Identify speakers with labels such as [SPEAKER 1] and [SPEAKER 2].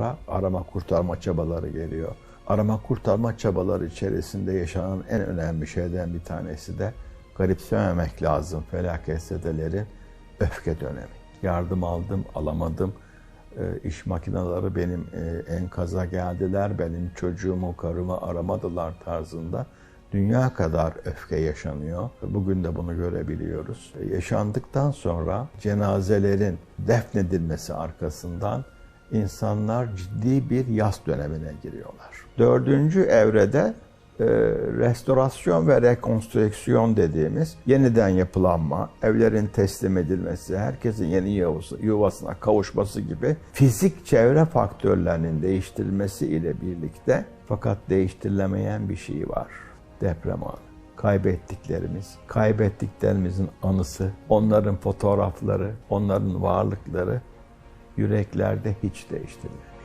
[SPEAKER 1] sonra arama kurtarma çabaları geliyor. Arama kurtarma çabaları içerisinde yaşanan en önemli şeyden bir tanesi de garipsememek lazım felaketzedeleri öfke dönemi. Yardım aldım, alamadım. E, iş makineleri benim e, enkaza geldiler, benim çocuğumu, karımı aramadılar tarzında dünya kadar öfke yaşanıyor. Bugün de bunu görebiliyoruz. Yaşandıktan sonra cenazelerin defnedilmesi arkasından insanlar ciddi bir yas dönemine giriyorlar. Dördüncü evrede e, restorasyon ve rekonstrüksiyon dediğimiz yeniden yapılanma, evlerin teslim edilmesi, herkesin yeni yuvası, yuvasına kavuşması gibi fizik çevre faktörlerinin değiştirilmesi ile birlikte fakat değiştirilemeyen bir şey var. Deprem anı. Kaybettiklerimiz, kaybettiklerimizin anısı, onların fotoğrafları, onların varlıkları yüreklerde hiç değiştirmiyor.